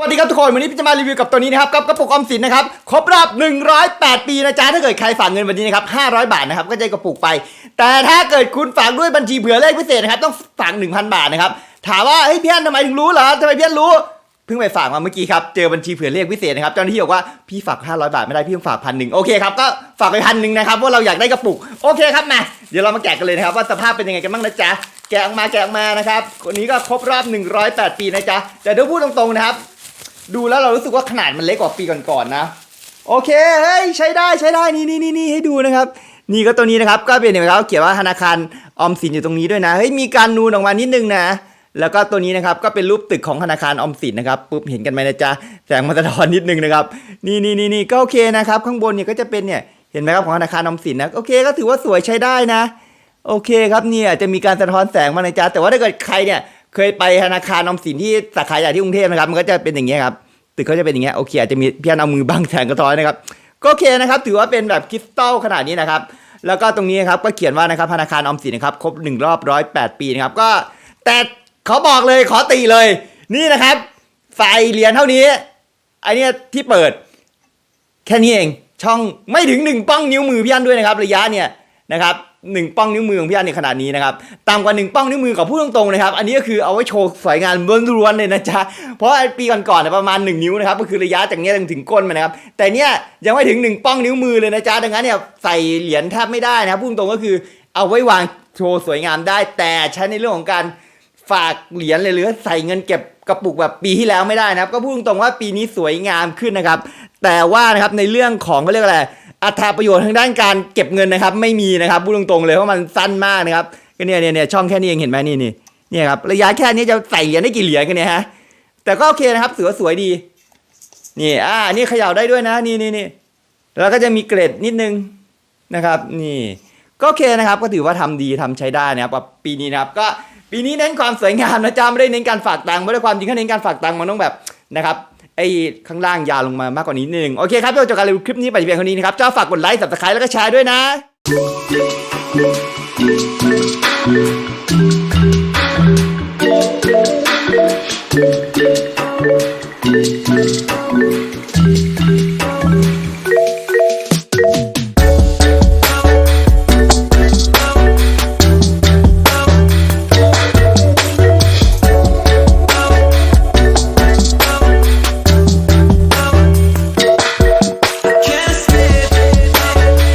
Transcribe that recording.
สวัสดีครับทุกคนวันนี้พี่จะมารีวิวกับตัวนี้นะครับกับกระปุกออมสินนะครับครบรอบ 108 ปีนะจ๊ะถ้าเกิดใครฝากเงินวันนี้นะครับ500 บาทนะครับก็จะกระปุกไป แต่ถ้าเกิดคุณฝากด้วยบัญชีเผื่อเลขพิเศษนะครับต้องฝาก 1,000 บาทนะครับถามว่าเฮ้ยพี่อันทำไมถึงรู้เหรอทำไมพี่อันรู้เพิ่งไปฝากมาเมื่อกี้ครับเจอบัญชีเผื่อเลขพิเศษนะครับเจ้าหน้าที่บอกว่าพี่ฝาก 500 บาทไม่ได้พี่ต้องฝากพันหนึ่งโอเคครับก็ฝากไปพันหนึ่งนะครับว่าเราอยากได้กระปุกโอเคครับมาเดี๋ยวเรามาแกะกันเลยนะครับว่าสภาพเป็นยังไงกันบ้างนะจ๊ะแกะออกมาแกะออกมานะครับคนนี้ก็ครบรอบ 108 ปีนะจ๊ะแต่เดี๋ยวพูดตรงๆนะครับ ดูแล้วเรารู้สึกว่าขนาดมันเล็กกว่าปีก่อนๆนะ โอเคเฮ้ยใช้ได้ใช้ได้นี่นี่นี่นี่ให้ดูนะครับ นี่ก็ตัวนี้นะครับก็เป็นเห็นไหมครับเขียนว่าธนาคารออมสินอยู่ตรงนี้ด้วยนะเฮ้ยมีการนูนออกมานิดนึงนะ แล้วก็ตัวนี้นะครับก็เป็นรูปตึกของธนาคารออมสินนะครับปุ๊บเห็นกันไหมนะจ๊ะแสงมันสะท้อนนิดนึงนะครับนี่นี่นี่นี่ก็โอเคนะครับข้างบนเนี่ยก็จะเป็นเนี่ยเห็นไหมครับของธนาคารออมสินนะโอเคก็ถือว่าสวยใช้ได้นะ โอเคครับเนี่ยจะมีการสะท้อนแสงมาในจ๊ะแต่ว่าถ้าเกิดใครเนี่ย เคยไปธนาคารออมสินที่สาขาใหญ่ที่กรุงเทพนะครับ มันก็จะเป็นอย่างเงี้ยครับตึกเขาจะเป็นอย่างเงี้ยโอเคอาจจะมีพี่อันเอามือบังแสงกระท้อนนะครับก็โอเคนะครับ ถือว่าเป็นแบบคริสตัลขนาดนี้นะครับ แล้วก็ตรงนี้นะครับก็เขียนว่านะครับธนาคารออมสินนะครับครบหนึ่งรอบร้อยแปดปีนะครับก็แต่เขาบอกเลยขอตีเลย นี่นะครับใส่เหรียญเท่านี้ไอเนี้ยที่เปิด แค่นี้เองช่องไม่ถึงหนึ่งป้องนิ้วมือพี่อันด้วยนะครับ ระยะเนี่ยนะครับหนึ่งป้องนิ้วมือของพี่อันในขนาดนี้นะครับต่ำกว่าหนึ่งป้องนิ้วมือกับพูดตรงๆนะครับ อันนี้ก็คือเอาไว้โชว์สวยงามล้วนๆเลยนะจ๊ะเพราะปีก่อนๆเนี่ยประมาณ 1 นิ้วนะครับก็คือระยะจากเนี้ยถึงก้นมันนะครับแต่เนี้ยยังไม่ถึง 1 ป้องนิ้วมือเลยนะจ๊ะดังนั้นเนี่ยใส่เหรียญแทบไม่ได้นะครับพูดตรงก็คือเอาไว้วางโชว์สวยงามได้ แต่ใช้ในเรื่องของการฝากเหรียญเลยหรือใส่เงินเก็บกระปุกแบบปีที่แล้วไม่ได้นะครับ ก็พูดตรงว่าปีนี้สวยงามขึ้นนะครับ แต่ว่านะครับในเรื่องของเขาเรียกอะไร อัตราประโยชน์ทางด้านการเก็บเงินนะครับ ไม่มีนะครับพูดตรงๆเลยเพราะมันสั้นมากนะครับก็เนี่ยเนี่ยเนี่ยช่องแค่นี้เองเห็นไหมนี่นี่เนี่ยครับระยะแค่นี้จะใส่เหรียญได้กี่เหรียญกันเนี่ยฮะแต่ก็โอเคนะครับถือว่าสวยดี นี่อ่านี่เขย่าได้ด้วยนะนี่นี่นี่แล้วก็จะมีเกรดนิดนึงนะครับ นี่ก็โอเคนะครับ ก็ถือว่าทำดีทำใช้ได้นะครับปีนี้นะครับ ก็ปีนี้เน้นความสวยงามนะจ๊ะไม่ได้เน้นการฝากตังค์ไม่ได้ความจริงถ้าเน้นการฝากตังค์มันต้องแบบนะครับ ไอ้ข้างล่างยาวลงมามากกว่านี้นิดนึง โอเคครับเราจบการรีวิวคลิปนี้ไปเพียงเท่านี้นะครับเจ้าฝากกดไลค์ subscribe แล้วก็แชร์ด้วยนะ